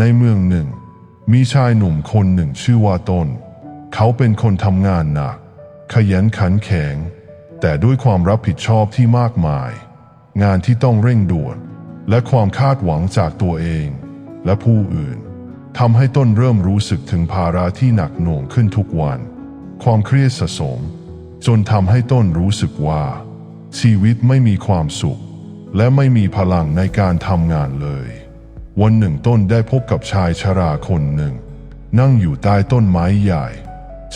ในเมืองหนึ่ง มีชายหนุ่มคนหนึ่งชื่อว่าต้นเขาเป็นคนทำงานหนัก ขยันขันแข็ง แต่ด้วยความรับผิดชอบที่มากมาย งานที่ต้องเร่งด่วน และความคาดหวังจากตัวเอง และผู้อื่นทำให้ต้นเริ่มรู้สึกถึงภาระที่หนักหน่วงขึ้นทุกวัน ความเครียดสะสม จนทำให้ต้นรู้สึกว่า ชีวิตไม่มีความสุข และไม่มีพลังในการทำงานเลย วันหนึ่งต้นได้พบกับชายชราคนหนึ่ง นั่งอยู่ใต้ต้นไม้ใหญ่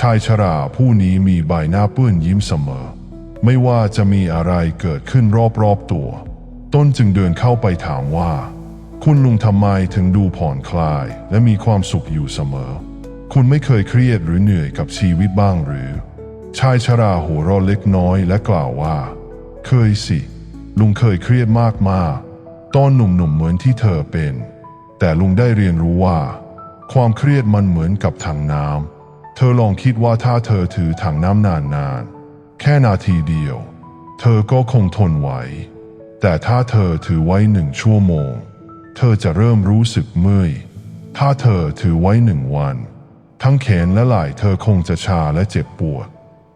ชายชราผู้นี้มีใบหน้าเปื้อนยิ้มเสมอ ไม่ว่าจะมีอะไรเกิดขึ้นรอบๆตัว ต้นจึงเดินเข้าไปถามว่า คุณลุงทำไมถึงดูผ่อนคลายและมีความสุขอยู่เสมอ คุณไม่เคยเครียดหรือเหนื่อยกับชีวิตบ้างหรือ ชายชราหัวเราะเล็กน้อยและกล่าวว่า เคยสิ ลุงเคยเครียดมากมาก ตอนหนุ่มๆเหมือนที่เธอเป็น แต่ลุงได้เรียนรู้ว่า ความเครียดมันเหมือนกับถังน้ำเธอลองคิดว่าถ้าเธอถือถังน้ำนานๆ แค่นาทีเดียว เธอก็คงทนไหว แต่ถ้าเธอถือไว้หนึ่งชั่วโมง เธอจะเริ่มรู้สึกเมื่อยถ้าเธอถือไว้หนึ่งวัน ทั้งแขนและไหล่เธอคงจะชาและเจ็บปวด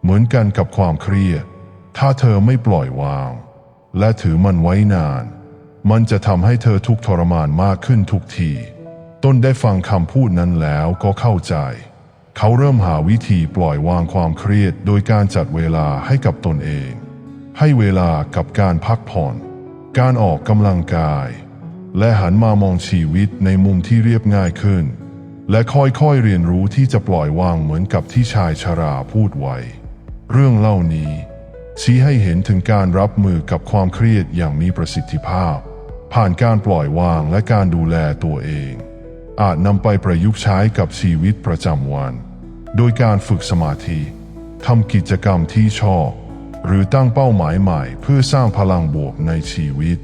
เหมือนกันกับความเครียด ถ้าเธอไม่ปล่อยวาง และถือมันไว้นาน มันจะทำให้เธอทุกทรมานมากขึ้นทุกที ต้นได้ฟังคำพูดนั้นแล้วก็เข้าใจ เขาเริ่มหาวิธีปล่อยวางความเครียดโดยการจัดเวลาให้กับตนเอง ให้เวลากับการพักผ่อน การออกกำลังกาย และหันมามองชีวิตในมุมที่เรียบง่ายขึ้น และค่อยๆเรียนรู้ที่จะปล่อยวางเหมือนกับที่ชายชราพูดไว้ เรื่องเล่านี้ชี้ให้เห็นถึงการรับมือกับความเครียดอย่างมีประสิทธิภาพ ผ่านการปล่อยวางและการดูแลตัวเอง อาจนำไปประยุกต์ใช้กับชีวิตประจำวัน โดยการฝึกสมาธิทำกิจกรรมที่ชอบ หรือตั้งเป้าหมายใหม่เพื่อสร้างพลังบวกในชีวิต